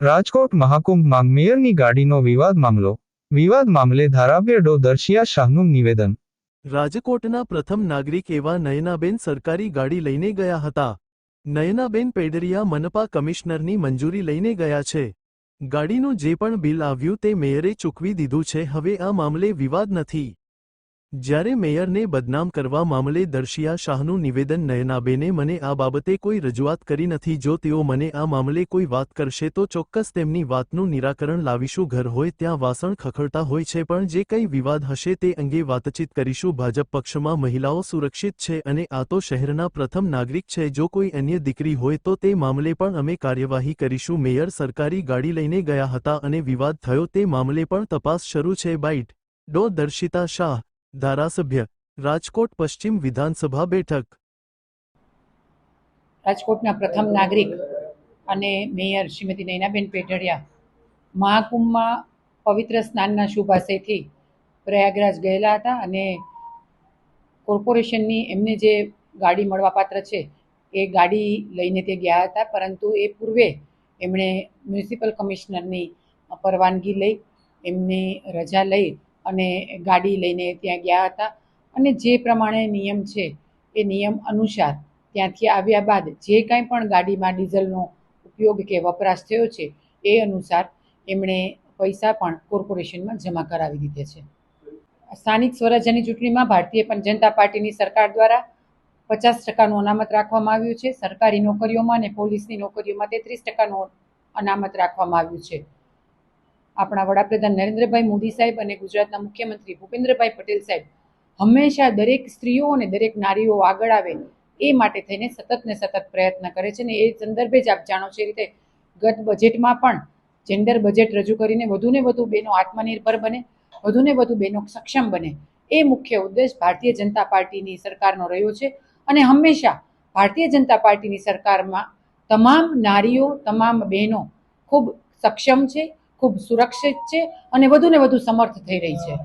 રાજકોટ મહાકુંભમાં મેયરની ગાડીનો વિવાદ મામલો. વિવાદ મામલે ધારાવ્ય ડો દર્શિયા શાહનું નિવેદન. રાજકોટના પ્રથમ નાગરિક એવા નયનાબેન સરકારી ગાડી લઈને ગયા હતા. નયનાબેન પેડરિયા મનપા કમિશનરની મંજૂરી લઈને ગયા છે. ગાડીનું જે પણ બિલ આવ્યું તે મેયરે ચૂકવી દીધું છે. હવે આ મામલે વિવાદ નથી. જ્યારે મેયરને બદનામ કરવા મામલે દર્શિયા શાહનું નિવેદન નયનાબેને મને આ બાબતે કોઈ રજૂઆત કરી નથી, જો તેઓ મને આ મામલે કોઈ વાત કરશે તો ચોક્કસ તેમની વાતનું નિરાકરણ લાવીશું. ઘર હોય ત્યાં વાસણ ખખડતા હોય છે, પણ જે કંઈ વિવાદ હશે તે અંગે વાતચીત કરીશું. ભાજપ પક્ષમાં મહિલાઓ સુરક્ષિત છે અને આ તો શહેરના પ્રથમ નાગરિક છે. જો કોઈ અન્ય દીકરી હોય તો તે મામલે પણ અમે કાર્યવાહી કરીશું. મેયર સરકારી ગાડી લઈને ગયા હતા અને વિવાદ થયો. તે મામલે પણ તપાસ શરૂ છે. બાઇટ ડો. દર્શિતા શાહ ધારાસભ્ય, રાજકોટ પશ્ચિમ વિધાનસભા બેઠક. રાજકોટના પ્રથમ નાગરિક અને મેયર શ્રીમતી નૈનાબેન પેઢડિયા, મહાકુંભમાં પવિત્ર સ્નાનના શુભાશયથી પ્રયાગરાજ ગયેલા હતા અને કોર્પોરેશનની એમને જે ગાડી મળવાપાત્ર છે, એ ગાડી લઈને તે ગયા હતા. પરંતુ એ પૂર્વે એમણે મ્યુનિસિપલ કમિશનરની પરવાનગી લઈ, એમની રજા લઈ અને ગાડી લઈને ત્યાં ગયા હતા. અને જે પ્રમાણે નિયમ છે, એ નિયમ અનુસાર ત્યાંથી આવ્યા બાદ જે કાંઈ પણ ગાડીમાં ડીઝલનો ઉપયોગ કે વપરાશ થયો છે, એ અનુસાર એમણે પૈસા પણ કોર્પોરેશનમાં જમા કરાવી દીધે છે. સ્થાનિક સ્વરાજ્યની ચૂંટણીમાં ભારતીય જનતા પાર્ટીની સરકાર દ્વારા પચાસ ટકાનું અનામત રાખવામાં આવ્યું છે. સરકારી નોકરીઓમાં અને પોલીસની નોકરીઓમાં તેત્રીસ ટકાનું અનામત રાખવામાં આવ્યું છે. આપણા વડાપ્રધાન નરેન્દ્રભાઈ મોદી સાહેબ અને ગુજરાતના મુખ્યમંત્રી ભૂપેન્દ્રભાઈ પટેલ સાહેબ હંમેશા દરેક સ્ત્રીઓ અને દરેક નારીઓ આગળ આવે એ માટે થઈને સતત ને સતત પ્રયત્ન કરે છે ને એ સંદર્ભે જ આપ જાણો છો એ રીતે ગત બજેટમાં પણ જેન્ડર બજેટ રજૂ કરીને વધુને વધુ બહેનો આત્મનિર્ભર બને વધુને વધુ બહેનો સક્ષમ બને. એ મુખ્ય ઉદ્દેશ ભારતીય જનતા પાર્ટીની સરકારનો રહ્યો છે અને હંમેશા ભારતીય જનતા પાર્ટીની સરકારમાં તમામ નારીઓ, તમામ બહેનો ખૂબ સક્ષમ છે ખૂબ સુરક્ષિત છે અને વધુને વધુ સમર્થ થઈ રહી છે.